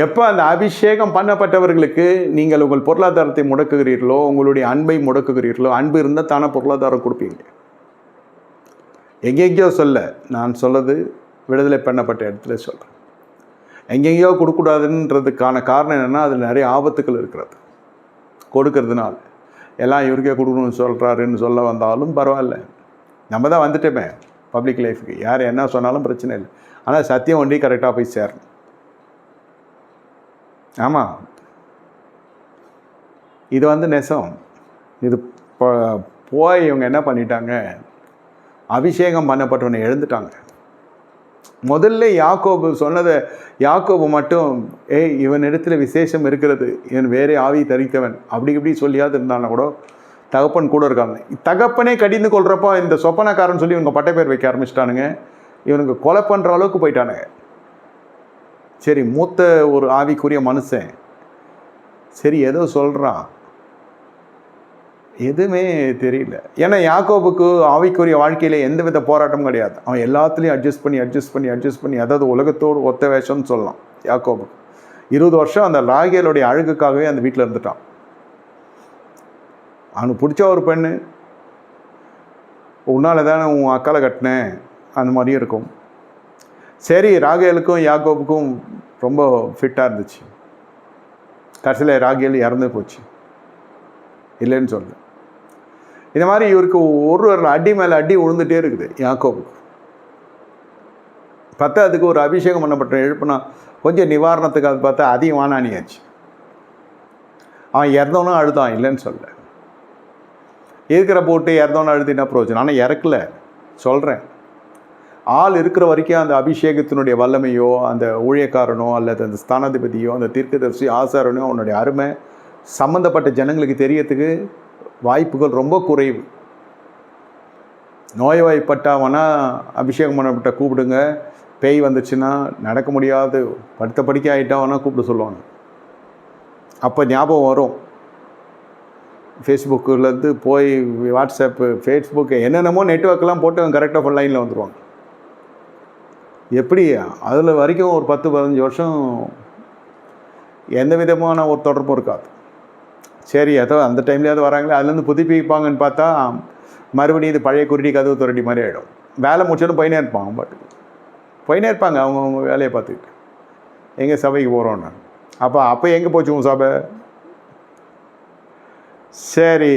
எப்போ அந்த அபிஷேகம் பண்ணப்பட்டவர்களுக்கு நீங்கள் உங்கள் பொருளாதாரத்தை முடக்குகிறீர்களோ உங்களுடைய அன்பை முடக்குகிறீர்களோ அன்பு இருந்தால் தானே பொருளாதாரம் கொடுப்பீங்க. எங்கெங்கேயோ சொல்ல நான் சொல்லது விடுதலை பண்ணப்பட்ட இடத்துல சொல்கிறேன் எங்கெங்கேயோ கொடுக்கூடாதுன்றதுக்கான காரணம் என்னென்னா அதில் நிறைய ஆபத்துக்கள் இருக்கிறது. கொடுக்கறதுனால. எல்லாம் இவருக்கே கொடுக்கணும்னு சொல்கிறாருன்னு சொல்ல வந்தாலும் பரவாயில்ல. நம்ம தான் வந்துட்டோமே பப்ளிக் லைஃபுக்கு யார் என்ன சொன்னாலும் பிரச்சனை இல்லை. ஆனால் சத்தியம் ஒன்றி கரெக்டாக போய் சேரணும். ஆமாம் இது வந்து நெசம். இது ப- போய் இவங்க என்ன பண்ணிட்டாங்க? அபிஷேகம் பண்ணப்பட்டவனை எழுந்துட்டாங்க. முதல்ல யாக்கோபு சொன்னதை யாக்கோபு மட்டும் ஏய் இவன் இடத்துல விசேஷம் இருக்கிறது. இவன் வேறே ஆவி தரித்தவன். அப்படி இப்படி சொல்லியாவது இருந்தானா கூட தகப்பன் கூட இருக்காங்க. தகப்பனே கடிந்து கொள்கிறப்போ இந்த சொப்பனக்காரன் சொல்லி இவங்க பட்டை பேர் வைக்க ஆரம்பிச்சிட்டானுங்க. இவனுக்கு கொலை பண்ணுற அளவுக்கு போயிட்டானுங்க. சரி மூத்த ஒரு ஆவிக்குரிய மனுஷன். சரி ஏதோ சொல்கிறான் எதுவுமே தெரியல. ஏன்னா யாக்கோபுக்கு ஆவிக்குரிய வாழ்க்கையில் எந்த வித போராட்டமும் கிடையாது. அவன் எல்லாத்துலேயும் அட்ஜஸ்ட் பண்ணி அட்ஜஸ்ட் பண்ணி அட்ஜஸ்ட் பண்ணி அதாவது உலகத்தோடு ஒத்த வேஷம்னு சொல்லலாம் யாக்கோபுக்கு. இருபது வருஷம் அந்த ராகியலுடைய அழகுக்காகவே அந்த வீட்டில் இருந்துட்டான். அவனுக்கு பிடிச்ச ஒரு பெண்ணு. உன்னால் தானே உன் அக்காலை கட்டினேன். அந்த மாதிரியும் இருக்கும். சரி ராகேலுக்கும் யாக்கோபுக்கும் ரொம்ப ஃபிட்டாக இருந்துச்சு. கடைசியில் ராகேல் இறந்து போச்சு. இல்லைன்னு சொல்லு இந்த மாதிரி இவருக்கு ஒரு ஒரு அடி மேலே அடி விழுந்துகிட்டே இருக்குது யாக்கோபுக்கு. பத்தாவதுக்கு ஒரு அபிஷேகம் பண்ணப்பட்ட எழுப்புனா கொஞ்சம் நிவாரணத்துக்கு அது பார்த்தா அதிகம் வானானியாச்சு அவன் இறந்தவனும் அழுதான் இல்லைன்னு சொல்ல இருக்கிற போட்டு இறந்தவனும் அழுதினா பிரோஜனம் ஆனால் இறக்கல. சொல்கிறேன் ஆள் இருக்கிற வரைக்கும் அந்த அபிஷேகத்தினுடைய வல்லமையோ அந்த ஊழியக்காரனோ அல்லது அந்த ஸ்தானாதிபதியோ அந்த தீர்க்கதரிசி ஆசாரனோ அவனுடைய அருமை சம்மந்தப்பட்ட ஜனங்களுக்கு தெரியறதுக்கு வாய்ப்புகள் ரொம்ப குறைவு. நோய்வாய்ப்பட்டாவனா அபிஷேகம் பண்ணப்பட்ட கூப்பிடுங்க. பேய் வந்துச்சுன்னா நடக்க முடியாது. படுத்த படிக்க ஆகிட்டாவனா கூப்பிட சொல்லுவாங்க. அப்போ ஞாபகம் வரும். ஃபேஸ்புக்கிலேருந்து போய் வாட்ஸ்அப்பு ஃபேஸ்புக்கு என்னென்னமோ நெட்ஒர்க்கெலாம் போட்டு அவங்க கரெக்டாக லைனில் வந்துடுவாங்க எப்படி? அதில் வரைக்கும் ஒரு பத்து பதினஞ்சு வருஷம் எந்த விதமான ஒரு தொடர்பும் இருக்காது. சரி ஏதோ அந்த டைம்லேயாவது வராங்களே அதுலேருந்து புதுப்பிப்பாங்கன்னு பார்த்தா மறுபடியும் இது பழைய குருடி கதவு துரடி மாதிரி ஆகிடும் வேலை முடிச்சாலும் போயினே இருப்பாங்க பட் போயினே இருப்பாங்க அவங்கவுங்க வேலையை பார்த்துக்கிட்டு. எங்கே சபைக்கு போகிறோன்னு அப்போ அப்போ எங்கே போச்சு உன் சபை? சரி.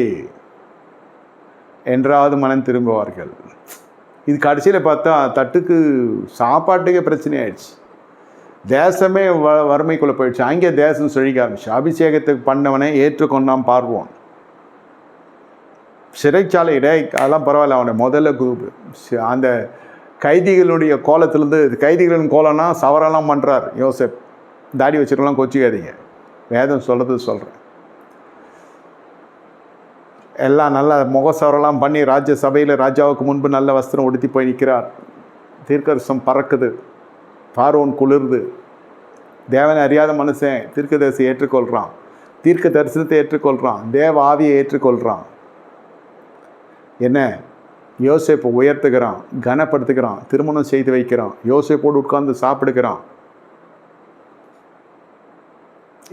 என்றாவது மனம் திரும்புவார்கள். இது கடைசியில் பார்த்தா தட்டுக்கு சாப்பாட்டுக்கே பிரச்சனை ஆயிடுச்சு தேசமே வ வறுமைக்குள்ளே போயிடுச்சு. அங்கே தேசம் செழிக்க ஆரம்பிச்சு. அபிஷேகத்துக்கு பண்ணவனே ஏற்றுக்கொண்டான் பார்வோன். சிறைச்சாலை இடை அதெல்லாம் பரவாயில்ல அவனை முதல்ல குரூப். அந்த கைதிகளுடைய கோலத்திலேருந்து கைதிகளின் கோலம்னா சவரெல்லாம் பண்ணுறார் யோசப். தாடி வச்சுருக்கலாம் கொச்சிக்காதீங்க. வேதம் சொல்கிறது சொல்கிறேன் எல்லாம் நல்ல முகசவரெல்லாம் பண்ணி ராஜ்ய சபையில் ராஜாவுக்கு முன்பு நல்ல வஸ்திரம் உடுத்தி போய் நிற்கிறார் தீர்க்கரசம் பறக்குது. பார்வோன் குளிர்து. தேவனை அறியாத மனுஷன் தீர்க்கதரிசி ஏற்றுக்கொள்கிறான் தீர்க்க தரிசனத்தை ஏற்றுக்கொள்கிறான் தேவ ஆவியை ஏற்றுக்கொள்கிறான் என்ன? யோசேப்பை உயர்த்துகிறான் கனப்படுத்துகிறான் திருமணம் செய்து வைக்கிறான். யோசேப்போடு உட்கார்ந்து சாப்பிடுகிறான்.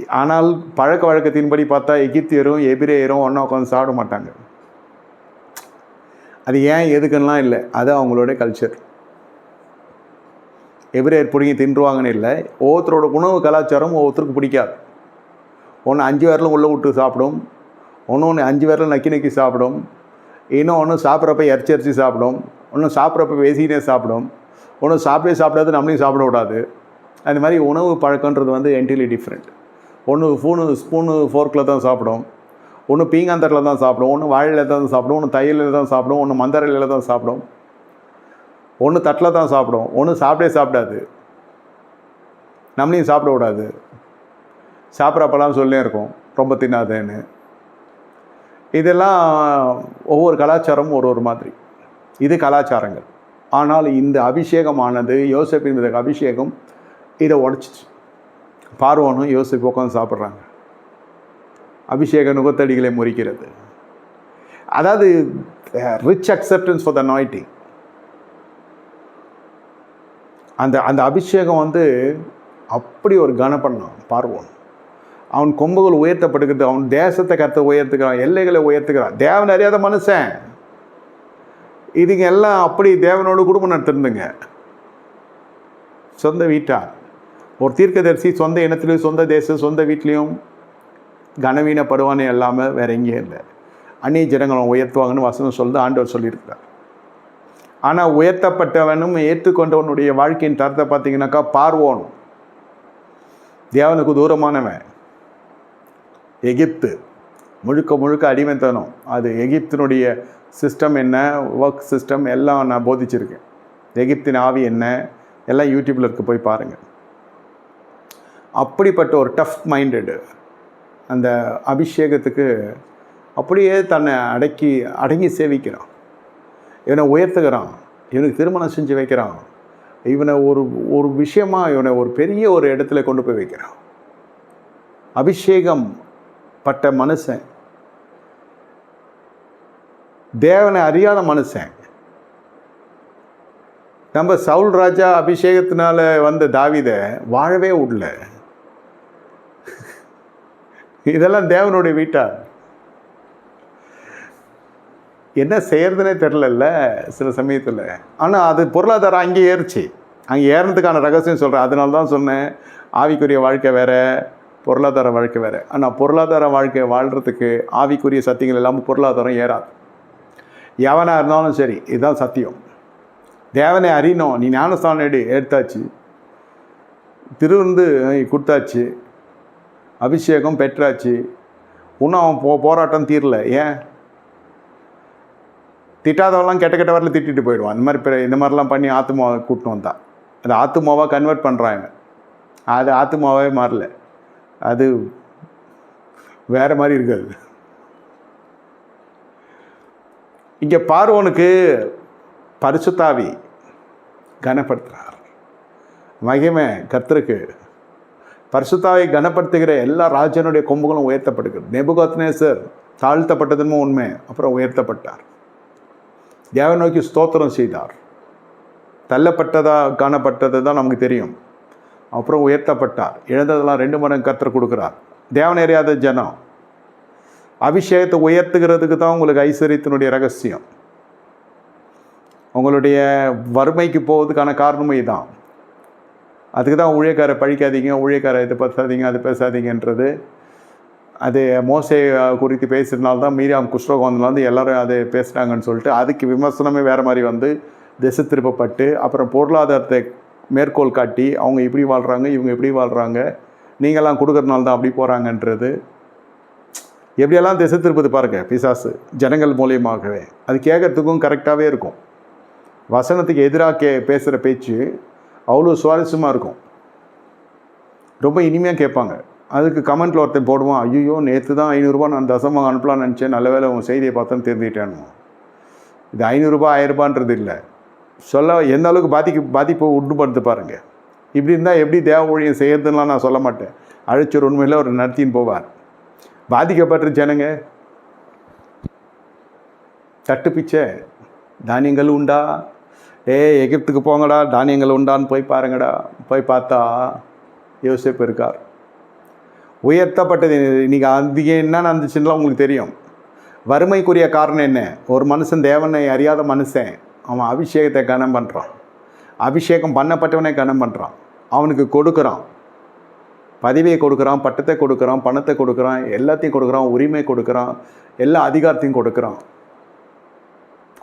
ஆனால் பழக்க வழக்கத்தின்படி பார்த்தா எகிப்தியரும் எபிரேயரும் ஒன்றா உட்காந்து சாப்பிட மாட்டாங்க. அது ஏன் எதுக்குன்னெலாம் இல்லை. அது அவங்களோட கல்ச்சர் எபிரேயர் பிடிங்கி தின்றுவாங்கன்னு இல்லை. ஒவ்வொருத்தரோட உணவு கலாச்சாரம் ஒவ்வொருத்தருக்கு பிடிக்காது. ஒன்று அஞ்சு பேரில் உள்ளே விட்டு சாப்பிடும். ஒன்று ஒன்று அஞ்சு பேரில் நக்கி நக்கி சாப்பிடும். இன்னும் ஒன்று சாப்பிட்றப்ப இறச்சி இறச்சி சாப்பிடும். ஒன்று சாப்பிட்றப்ப பேசிக்கிட்டே சாப்பிடும். ஒன்று சாப்பிடவே சாப்பிடாது நம்மளையும் சாப்பிட விடாது. அந்த மாதிரி உணவு பழக்கன்றது வந்து என்டிலி டிஃப்ரெண்ட் ஒன்று ஃபூனு ஸ்பூனு ஃபோர்க்கில் தான் சாப்பிடும். ஒன்று பீங்காந்தட்டில் தான் சாப்பிடும். ஒன்று வாழையில தான் சாப்பிடும். ஒன்று தையலில் தான் சாப்பிடும். ஒன்று மந்தரையில் தான் சாப்பிடும். ஒன்று தட்டில் தான் சாப்பிடும். ஒன்று சாப்பிடவே சாப்பிடாது. நம்மளையும் சாப்பிட விடாது. சாப்பிட்றப்பெல்லாம் சொல்லியே இருக்கும். ரொம்ப தின்னாதேன்னு. இதெல்லாம் ஒவ்வொரு கலாச்சாரமும் ஒரு ஒரு மாதிரி. இது கலாச்சாரங்கள். ஆனால் இந்த அபிஷேகமானது யோசிப்பின் அபிஷேகம் இதை உடச்சிச்சு. பார்வோனும் யோசிப்பு உட்காந்து சாப்பிட்றாங்க. அபிஷேக நுகத்தடிகளை முறிக்கிறது. அதாவது rich acceptance for the deity அந்த அந்த அபிஷேகம் வந்து அப்படி ஒரு கனப்பண்ணான் பார்வோன். அவன் கொம்புகள் உயர்த்தப்படுகிறது அவன் தேசத்தை கத்த உயர்த்துக்கிறான் எல்லைகளை உயர்த்துக்கிறான் தேவன் அறியாத மனுஷன். இதுங்க எல்லாம் அப்படி தேவனோடு குடும்பம் நடத்திருந்துங்க. சொந்த வீட்டார் ஒரு தீர்க்கதரிசி சொந்த இனத்துலேயும் சொந்த தேசம் சொந்த வீட்லேயும் கனவீனப்படுவானே இல்லாமல் வேற எங்கேயும் இல்லை. அந்நிய ஜனங்களை உயர்த்துவாங்கன்னு வசனம் சொல்லுது ஆண்டவர் சொல்லியிருக்கிறார். ஆனால் உயர்த்தப்பட்டவனும் ஏற்றுக்கொண்டவனுடைய வாழ்க்கையின் தரத்தை பார்த்தீங்கன்னாக்கா பார்வோன் தேவனுக்கு தூரமானவன். எகிப்து. முழுக்க முழுக்க அடிமைத்தனம். அது எகிப்தினுடைய சிஸ்டம் என்ன ஒர்க் சிஸ்டம் எல்லாம் நான் போதிச்சிருக்கேன். எகிப்தின் ஆவி என்ன எல்லாம் யூடியூப்பில் இருக்க போய் பாருங்கள் அப்படிப்பட்ட ஒரு டஃப் மைண்டடு அந்த அபிஷேகத்துக்கு அப்படியே தன்னை அடக்கி அடங்கி சேவிக்கிறான். இவனை உயர்த்துகிறான். இவனுக்கு திருமணம் செஞ்சு வைக்கிறான். இவனை ஒரு ஒரு விஷயமாக இவனை ஒரு பெரிய ஒரு இடத்துல கொண்டு போய் வைக்கிறான். அபிஷேகம் பட்ட மனுஷன். தேவனை அறியாத மனுஷன். நம்ம சவுல் ராஜா அபிஷேகத்தினால வந்த தாவிதை வாழவே விடல இதெல்லாம் தேவனுடைய வீட்டார் என்ன செய்யறதுனே தெரிலல்ல சில சமயத்தில். ஆனால் அது பொருளாதாரம் அங்கே ஏறுச்சு. அங்கே ஏறினதுக்கான ரகசியம் சொல்கிறேன் அதனால தான் சொன்னேன் ஆவிக்குரிய வாழ்க்கை வேறு பொருளாதார வாழ்க்கை வேறு. ஆனால் பொருளாதார வாழ்க்கை வாழ்கிறதுக்கு ஆவிக்குரிய சத்தியங்கள் இல்லாமல் பொருளாதாரம் ஏறாது. எவனாக இருந்தாலும் சரி இதுதான் சத்தியம். தேவனை அறியணும். நீ ஞானஸ்தானம் எடு எடுத்தாச்சு. திருவிருந்து கொடுத்தாச்சு. அபிஷேகம் பெற்றாச்சு. இன்னும் அவன் போ போராட்டம் தீரல. ஏன்? திட்டாதவெல்லாம் கெட்ட கெட்ட வரல திட்டிட்டு போயிடுவான். இந்த மாதிரி இந்த மாதிரிலாம் பண்ணி ஆத்துமாவை கூட்டின்னு வந்தான். அது ஆத்துமாவாக கன்வெர்ட் பண்ணுறாங்க அது ஆத்துமாவே மாறல. அது வேற மாதிரி இருக்காது. இங்கே பார்வனுக்கு பரிசுத்தாவி கனப்படுத்துகிறார் மகிமை கர்த்தருக்கு பரிசுத்தாவை கனப்படுத்துகிற எல்லா ராஜனுடைய கொம்புகளும் உயர்த்தப்படுகிறது நெபுகத்னேசர் தாழ்த்தப்பட்டதுன்னு உண்மை அப்புறம் உயர்த்தப்பட்டார். தேவ நோக்கி ஸ்தோத்திரம் செய்தார். தள்ளப்பட்டதா காணப்பட்டது தான் நமக்கு தெரியும். அப்புறம் உயர்த்தப்பட்டார். இழந்ததெல்லாம் ரெண்டு மடங்கு கத்தர் கொடுக்குறார். தேவன் அறியாத ஜனம். அபிஷேகத்தை உயர்த்துகிறதுக்கு தான் உங்களுக்கு ஐஸ்வர்யத்தினுடைய ரகசியம். உங்களுடைய வறுமைக்கு போவதுக்கான காரணமும் இதுதான் அதுக்கு தான் ஊழியக்காரை பழிக்காதீங்க ஊழியக்காரை இதை பேசாதீங்க அது பேசாதீங்கன்றது. அது மோசை குறித்து பேசுறதுனால தான் மீரியாம் குஷ்ரோகம் வந்ததுலேருந்து எல்லாரும் அதை பேசுகிறாங்கன்னு சொல்லிட்டு அதுக்கு விமர்சனமே வேறு மாதிரி வந்து திசை திருப்பப்பட்டு அப்புறம் பொருளாதாரத்தை மேற்கோள் காட்டி அவங்க இப்படி வாழ்கிறாங்க இவங்க இப்படி வாழ்கிறாங்க நீங்கள்லாம் கொடுக்குறதுனால தான் அப்படி போகிறாங்கன்றது எப்படியெல்லாம் திசை திருப்பது பாருங்க பிசாசு ஜனங்கள் மூலியமாகவே. அது கேட்கறதுக்கும் கரெக்டாகவே இருக்கும். வசனத்துக்கு எதிராக கே பேசுகிற பேச்சு அவ்வளோ சுவாரஸ்யமாக இருக்கும். ரொம்ப இனிமையாக கேட்பாங்க. அதுக்கு கமெண்ட்டில் ஒருத்தன் போடுவான் ஐயோ நேற்று தான் ஐநூறுரூபா நான் தசமாக அனுப்பலாம்னு நினச்சேன். நல்ல வேளை உன் செய்தியை பார்த்தோன்னு தெரிஞ்சுக்கிட்டேன்னு இது ஐநூறுரூபா ஆயிரரூபான்றது இல்லை. சொல்ல எந்த அளவுக்கு பாதிக்கு பாதிப்பை உண்டுபடுத்து பாருங்கள் இப்படி இருந்தால் எப்படி தேவ ஊழியம் செய்யறதுலாம் நான் சொல்ல மாட்டேன். அழைச்சர் உண்மையில் அவர் நடத்தின்னு போவார். பாதிக்கப்பட்ட ஜனங்க தட்டு பிச்சை தானியங்கள் உண்டா? ஏ எகிப்துக்கு போங்கடா தானியங்கள் உண்டான்னு போய் பாருங்கடா. போய் பார்த்தா யோசிப்பு இருக்கார். உயர்த்தப்பட்டது இன்றைக்கி அதிக என்ன நடந்துச்சுன்னா உங்களுக்கு தெரியும். வறுமைக்குரிய காரணம் என்ன? ஒரு மனுஷன் தேவனை அறியாத மனுஷன் அவன் அபிஷேகத்தை கனம் பண்ணுறான் அபிஷேகம் பண்ணப்பட்டவனே கனம் பண்ணுறான் அவனுக்கு கொடுக்குறான். பதவியை கொடுக்குறான் பட்டத்தை கொடுக்குறான் பணத்தை கொடுக்குறான் எல்லாத்தையும் கொடுக்குறான் உரிமை கொடுக்குறான் எல்லா அதிகாரத்தையும் கொடுக்குறான்.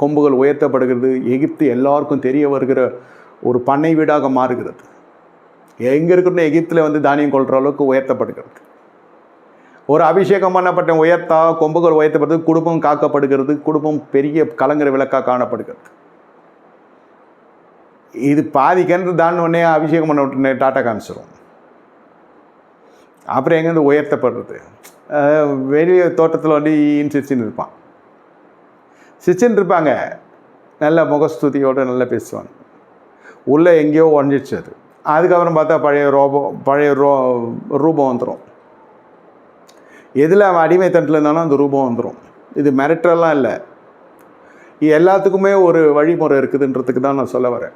கொம்புகள் உயர்த்தப்படுகிறது. எகிப்து எல்லாருக்கும் தெரிய வருகிற ஒரு பண்ணை வீடாக மாறுகிறது. எங்கே இருக்கிற எகிப்தில் வந்து தானியம் கொள்கிற அளவுக்கு உயர்த்தப்படுகிறது. ஒரு அபிஷேகம் பண்ணப்பட்ட உயர்த்தா கொம்புகள் உயர்த்தப்படுது குடும்பம் காக்கப்படுகிறது குடும்பம் பெரிய கலங்கிற விளக்காக காணப்படுகிறது. இது பாதி கிணறு தான் உடனே அபிஷேகம் பண்ண உடனே டாட்டா காமிச்சிடும் அப்புறம் எங்கேருந்து உயர்த்தப்படுறது? வெளியே தோட்டத்தில் வந்து ஈன்னு இருப்பான். சிச்சின் இருப்பாங்க நல்ல முகஸ்துதியோடு நல்லா பேசுவாங்க. உள்ளே எங்கேயோ உடஞ்சிடுச்சு அது. அதுக்கப்புறம் பார்த்தா பழைய ரோபம் பழைய ரோ ரூபம் வந்துடும் எதில் அவன் அடிமைத்தனத்தில் இருந்தாலும் அந்த ரூபம் வந்துடும் இது மிரட்டலாம் இல்லை. எல்லாத்துக்குமே ஒரு வழிமுறை இருக்குதுன்றதுக்கு தான் நான் சொல்ல வரேன்.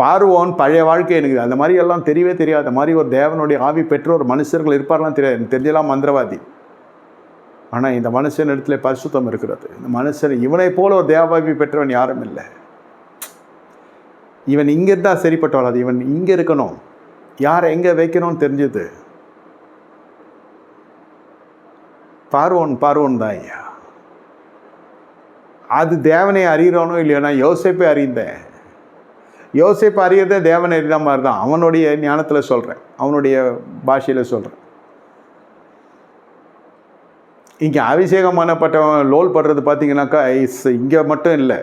பார்வோன் பழைய வாழ்க்கை எனக்கு அந்த மாதிரி எல்லாம் தெரியவே தெரியாது அந்த மாதிரி ஒரு தேவனுடைய ஆவி பெற்றோர் மனுஷர்கள் இருப்பார்லாம் தெரியாது எனக்கு தெரிஞ்சலாம் மந்திரவாதி. ஆனால் இந்த மனுஷன் இடத்துல பரிசுத்தம் இருக்கிறது. இந்த மனுஷன் இவனை போல ஒரு தேவாபி பெற்றவன் யாரும் இல்லை. இவன் இங்கே இருந்தால் சரிப்பட்டு வராது. இவன் இங்கே இருக்கணும். யாரை எங்கே வைக்கணும்னு தெரிஞ்சது? பார்வோன் பார்வோன் தான் ஐயா. அது தேவனை அறிகிறவனோ இல்லையோ நான் யோசிப்பை அறிந்தேன். யோசிப்பை அறியறதே தேவனை அறிந்த மாதிரி தான். அவனுடைய ஞானத்தில் சொல்கிறேன் அவனுடைய பாஷையில் சொல்கிறேன் இங்கே அபிஷேகம் பண்ணப்பட்டவன் லோல் படுறது பார்த்தீங்கன்னாக்கா இஸ் இங்கே மட்டும் இல்லை.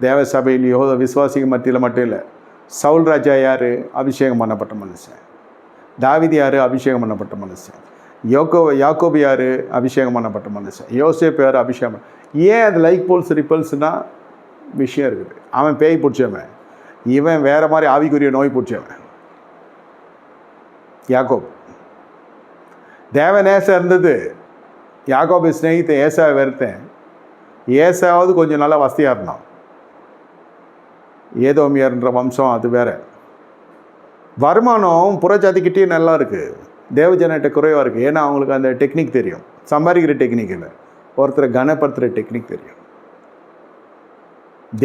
தேவசபையிலையோ விசுவாசிக மத்தியில் மட்டும் இல்லை. சவுல் ராஜா யார்? அபிஷேகம் பண்ணப்பட்ட மனுஷன். தாவிதி யார்? அபிஷேகம் பண்ணப்பட்ட மனுஷன். யோகோ யாக்கோபி யார்? அபிஷேகம் பண்ணப்பட்ட மனுஷன். யோசேப் யார்? அபிஷேகம். ஏன் அது லைக் போல்ஸ் ரிப்பல்ஸ்னால் விஷயம் இருக்குது. அவன் பேய் பிடிச்சவன். இவன் வேறு மாதிரி ஆவிக்குரிய நோய் பிடிச்சவன். யாக்கோப். தேவநேசம் இருந்தது. யாக்கோபு ஸ்நேகித்தன் ஏசாவை வெறுத்தேன். ஏசாவது கொஞ்சம் நல்லா வசதியாக இருந்தான். ஏதோமியர்ன்ற வம்சம் அது வேற. வருமானம் புறஜாதிக்கிட்டே நல்லா இருக்குது தேவஜனட்ட குறைவாக இருக்குது ஏன்னா அவங்களுக்கு அந்த டெக்னிக் தெரியும். சம்பாதிக்கிற டெக்னிக் இல்லை. ஒருத்தரை கனப்படுத்துகிற டெக்னிக் தெரியும்.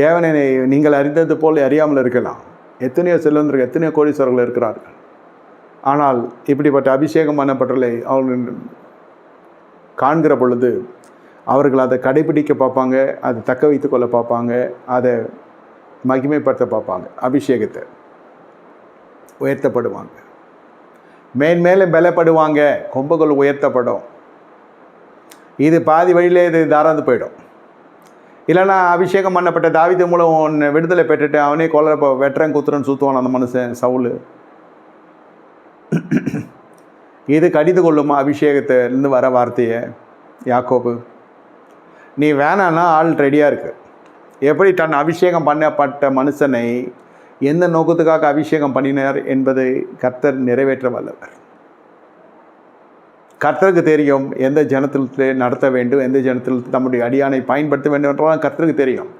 தேவனை நீங்கள் அறிந்தது போல் அறியாமல் இருக்கலாம். எத்தனையோ செல்வந்தர்கள் எத்தனையோ கோடீஸ்வரர்கள் இருக்கிறார்கள். ஆனால் இப்படிப்பட்ட அபிஷேகம் பண்ணப்பட்டலை அவங்க காண்கிற பொழுது அவர்கள் அதை கடைபிடிக்க பார்ப்பாங்க அதை தக்க வைத்து கொள்ள பார்ப்பாங்க அதை மகிமைப்படுத்த பார்ப்பாங்க அபிஷேகத்தை உயர்த்தப்படுவாங்க. மேன்மேலே பலப்படுவாங்க கொம்புகள் உயர்த்தப்படும். இது பாதி வழியிலே இது தாராந்து போயிடும். இல்லைன்னா அபிஷேகம் பண்ணப்பட்ட தாவித மூலம் ஒன்று விடுதலை பெற்றுட்டு அவனே கொல்ல இப்போ வெட்டுறன் குத்துறன் சுற்றுவான் அந்த மனுஷன் சவுலு. இது கடிந்து கொள்ளுமா அபிஷேகத்திலேருந்து வர வார்த்தையை? யாக்கோபு நீ வேணான்னா ஆள் ரெடியாக இருக்கு. எப்படி தன் அபிஷேகம் பண்ணப்பட்ட மனுஷனை எந்த நோக்கத்துக்காக அபிஷேகம் பண்ணினார் என்பதை கர்த்தர் நிறைவேற்ற வல்லவர். கர்த்தருக்கு தெரியும் எந்த ஜனத்தில் நடத்த வேண்டும் எந்த ஜனத்தில் தம்முடைய அடியானை பயன்படுத்த வேண்டும் என்றெல்லாம் கர்த்தருக்கு தெரியும்.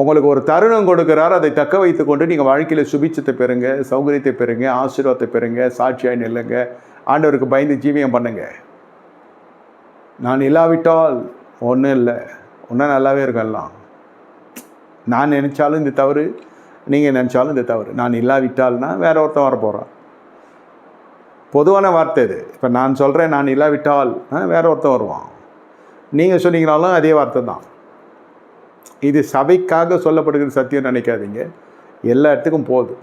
உங்களுக்கு ஒரு தருணம் கொடுக்கிறார் அதை தக்க வைத்து கொண்டு நீங்கள் வாழ்க்கையில் சுபிச்சத்தை பெறுங்க சௌகரியத்தை பெறுங்க ஆசீர்வாதத்தை பெறுங்க சாட்சியாக நில்லுங்க. ஆண்டவருக்கு பயந்து ஜீவியம் பண்ணுங்க. நான் இல்லாவிட்டால் ஒன்றும் இல்லை. ஒன்றும் நல்லாவே இருக்கும் எல்லாம் நான் நினச்சாலும் இந்த தவறு நீங்கள் நினச்சாலும் இந்த தவறு. நான் இல்லாவிட்டால்னா வேற ஒருத்தன் வர போகிறான் பொதுவான வார்த்தை இது. இப்போ நான் சொல்கிறேன் நான் இல்லாவிட்டால் ஆ, வேற ஒருத்தன் வருவான். நீங்கள் சொன்னீங்கனாலும் அதே வார்த்தை தான். இது சபைக்காக சொல்லப்படுகிற சத்தியம் நினைக்காதீங்க. எல்லா இடத்துக்கும் போதும்.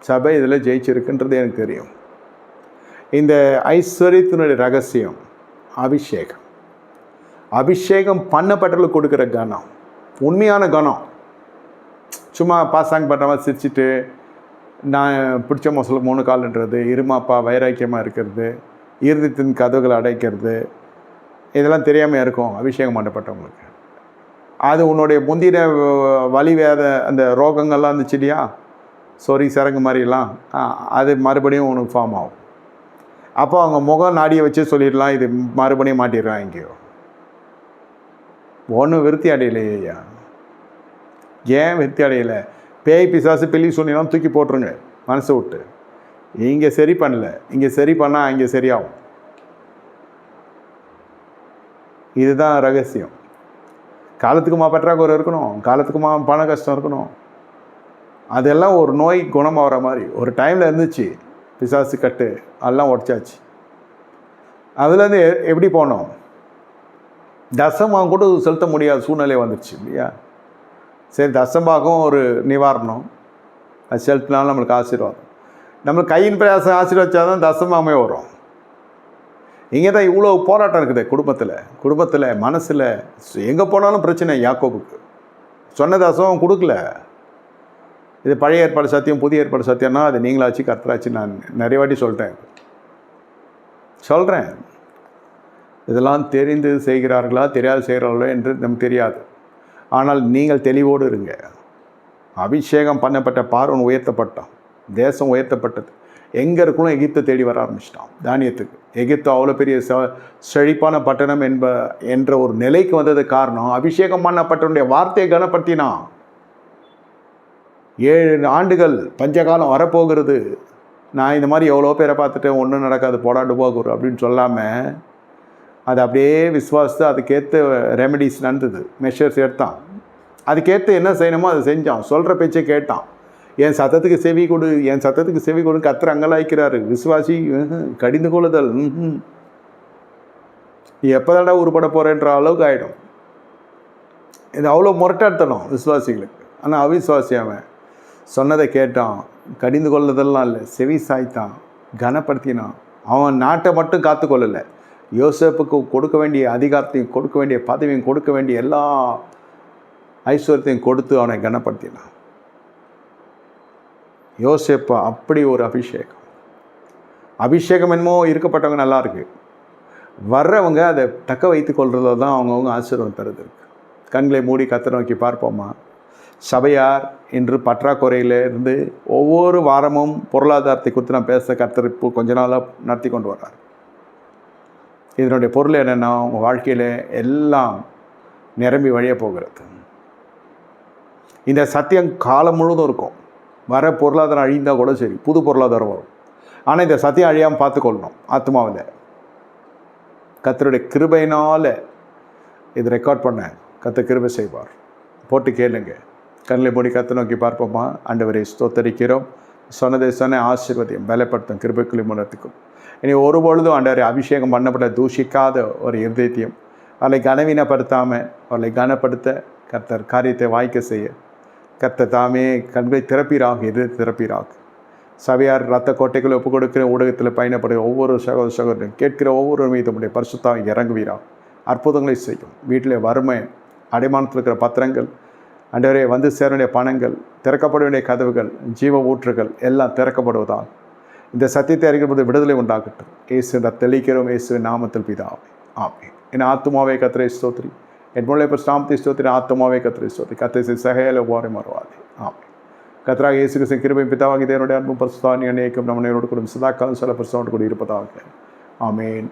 சபை இதில் ஜெயிச்சிருக்குன்றது எனக்கு தெரியும். இந்த ஐஸ்வர்யத்தினுடைய ரகசியம் அபிஷேகம். அபிஷேகம் பண்ணப்பட்டவர்களுக்கு கொடுக்குற கணம் உண்மையான கணம் சும்மா பாசாங் பண்ணுறவன் சிரிச்சிட்டு நான் பிடிச்ச மோசலுக்கு மூணு கால்ன்றது இருமாப்பா வைராக்கியமாக இருக்கிறது இறுதித்தின் கதவுகளை அடைக்கிறது இதெல்லாம் தெரியாமல் இருக்கும் அபிஷேகம் பண்ணப்பட்டவங்களுக்கு. அது உன்னுடைய முந்தின வ- வலி வேத அந்த ரோகங்கள்லாம் இருந்துச்சு இல்லையா? சொறி சரங்கு மாதிரிலாம் ஆ, அது மறுபடியும் உனக்கு ஃபார்ம் ஆகும். அப்போ அவங்க முகம் நாடியை வச்சு சொல்லிடலாம் இது மறுபடியும் மாட்டிடுறான் எங்கேயோ. ஒன்றும் விருத்தி அடையலையே ஐயா. ஏன் விருத்தி அடையலை? பேய் பிசாசு பெல்லி சொன்னீங்கன்னா தூக்கி போட்டுருங்க மனசை விட்டு. இங்கே சரி பண்ணல. இங்கே சரி பண்ணால் இங்கே சரியாகும். இதுதான் ரகசியம். காலத்துக்குமா பற்றாக்குறை இருக்கணும். காலத்துக்குமா பண கஷ்டம் இருக்கணும். அதெல்லாம் ஒரு நோய் குணமாகிற மாதிரி. ஒரு டைமில் இருந்துச்சு பிசாசு கட்டு அதெல்லாம் உடச்சாச்சு. அதுலேருந்து எப்படி போனோம்? தசமாக கூட செலுத்த முடியாத சூழ்நிலை வந்துடுச்சு இல்லையா? சரி தசமாகவும் ஒரு நிவாரணம். அது செலுத்தினாலும் நம்மளுக்கு ஆசீர்வாதம். நம்மளுக்கு கையின் பிரயாசம் ஆசீர்வச்சா தான் தசமாகவே வரும். இங்கே தான் இவ்வளோ போராட்டம் இருக்குது குடும்பத்தில். குடும்பத்தில் மனசில் எங்கே போனாலும் பிரச்சனை யாக்கோபுக்கு. சொன்ன தசம் கொடுக்கல. இது பழைய ஏற்பாடு சத்தியம் புதிய ஏற்பாடு சத்தியம்னா அது நீங்களாச்சு கர்த்தராச்சு நான் நிறைய வாட்டி சொல்கிறேன் சொல்கிறேன் இதெல்லாம் தெரிந்து செய்கிறார்களா தெரியாது செய்கிறார்களோ என்று நமக்கு தெரியாது. ஆனால் நீங்கள் தெளிவோடு இருங்க. அபிஷேகம் பண்ணப்பட்ட பார்வன் உயர்த்தப்பட்டான். தேசம் உயர்த்தப்பட்டது. எங்கே இருக்கணும்? எகிப்தை தேடி வர ஆரம்பிச்சிட்டான். தானியத்துக்கு. எகிப்து அவ்வளோ பெரிய செழிப்பான பட்டணம் என்ப என்ற ஒரு நிலைக்கு வந்தது காரணம் அபிஷேகம் பண்ணப்பட்டனுடைய வார்த்தையை கனப்படுத்தினான். ஏழு ஆண்டுகள் பஞ்சகாலம் வரப்போகிறது. நான் இந்த மாதிரி எவ்வளோ பேரை பார்த்துட்டேன் ஒன்றும் நடக்காது போடாண்டு போகுரு அப்படின்னு சொல்லாமல் அது அப்படியே விஸ்வாசித்து அதுக்கேற்ற ரெமெடிஸ் நடந்தது. மெஷர்ஸ் எடுத்தான். அதுக்கேற்ற என்ன செய்யணுமோ அதை செஞ்சான். சொல்கிற பேச்சை கேட்டான். என் சத்தத்துக்கு செவி கொடு என் சத்தத்துக்கு செவி கொடு கத்துற அங்கலாய்க்கிறாரு விஸ்வாசி கடிந்து கொள்ளுதல் நீ எப்போதாடா உருப்பட போகிறேன்ற அளவுக்கு ஆகிடும் இது அவ்வளோ முரட்டாடுத்தணும் விசுவாசிகளுக்கு. ஆனால் அவிஸ்வாசி அவன். சொன்னதை கேட்டான். கடிந்து கொள்ளதெல்லாம் இல்லை. செவி சாய்த்தான். கனப்படுத்தினான். அவன் நாட்டை மட்டும் காத்துக்கொள்ளலை யோசேப்புக்கு கொடுக்க வேண்டிய அதிகாரத்தையும் கொடுக்க வேண்டிய பதவியும் கொடுக்க வேண்டிய எல்லா ஐஸ்வர்யத்தையும் கொடுத்து அவனை கனப்படுத்தினான். யோசேப்பு அப்படி ஒரு அபிஷேகம். அபிஷேகம் என்னமோ இருக்கப்பட்டவங்க நல்லா இருக்கு. வர்றவங்க அதை தக்க வைத்து கொள்றதுல தான் அவங்கவுங்க ஆசீர்வாதம் தருது இருக்கு. கண்களை மூடி கத்திர நோக்கி பார்ப்போமா? சபையார் இன்று பற்றாக்குறையிலிருந்து ஒவ்வொரு வாரமும் பொருளாதாரத்தை குறித்து நான் பேச கத்தரிப்பு கொஞ்ச நாளாக நடத்தி கொண்டு வர்றார். இதனுடைய பொருள் என்னென்னா உங்கள் வாழ்க்கையில் எல்லாம் நிரம்பி வழிய போகிறது. இந்த சத்தியம் காலம் முழுவதும் இருக்கும். வர பொருளாதாரம் அழிந்தால் கூட சரி புது பொருளாதாரம் வரும். ஆனால் இந்த சத்தியம் அழியாமல் பார்த்துக்கொள்ளணும் ஆத்மாவில். கத்தருடைய கிருபையினால் இது ரெக்கார்ட் பண்ண கத்த கிருபை செய்வார். போட்டு கேளுங்கள் கண்ணில் மூடி கத்த நோக்கி பார்ப்போமா? ஆண்டவரை ஸ்தோத்தரிக்கிறோம். சொன்னதை சொன்ன ஆசீர்வதியம் பலப்படுத்தும் கிருபைக்குள்ளி மூலத்துக்கும் இனி ஒரு பொழுதும் ஆண்டவரை அபிஷேகம் பண்ணப்பட்ட தூஷிக்காத ஒரு இருதயத்தையும் அவளை கனவீனப்படுத்தாமல் அவளை கனப்படுத்த கர்த்தர் காரியத்தை வாய்க்க செய்ய. கர்த்தர் தாமே கண்களை திறப்பீராக எது திறப்பீராக. சபையார் ரத்த கோட்டைகளை ஒப்புக் கொடுக்கிற ஊடகத்தில் பயணப்படுகிற ஒவ்வொரு சகோதர சகோதரையும் கேட்கிற ஒவ்வொரு மீதுடைய பரிசுத்தாக இறங்குவீரா அற்புதங்களை செய்யும். வீட்டில் வறுமை அடைமானத்தில் இருக்கிற பத்திரங்கள் அண்டவரே வந்து சேர வேண்டிய பணங்கள் திறக்கப்பட வேண்டிய கதவுகள் ஜீவ ஊற்றுகள் எல்லாம் திறக்கப்படுவதால் இந்த சத்தியத்தை அறிகிறபோது விடுதலை உண்டாகட்டும். இயேசு இந்த தெளிக்கிறோம். இயேசுவின் நாமத்தில் பிதாவே. ஆமே என் ஆத்துமாவே கத்திரை ஸ்தோத்ரி என் மூளை நாமத்தை ஸ்தோத்ரி ஆத்துமாவே கத்திரை ஸ்தோத்ரி கத்திரை சகையில ஓரை மறுவாதே ஆமே கத்ராக இயேசு கிறிஸ்து கிருபை பிதாவாகி தேவனுடைய அன்பும் பிரசுதானி அநேகம் நம்ம நேரோடு கூட சதாக்காலம் சில பரிசுத்தோடு கூட இருப்பதாக. ஆமேன்.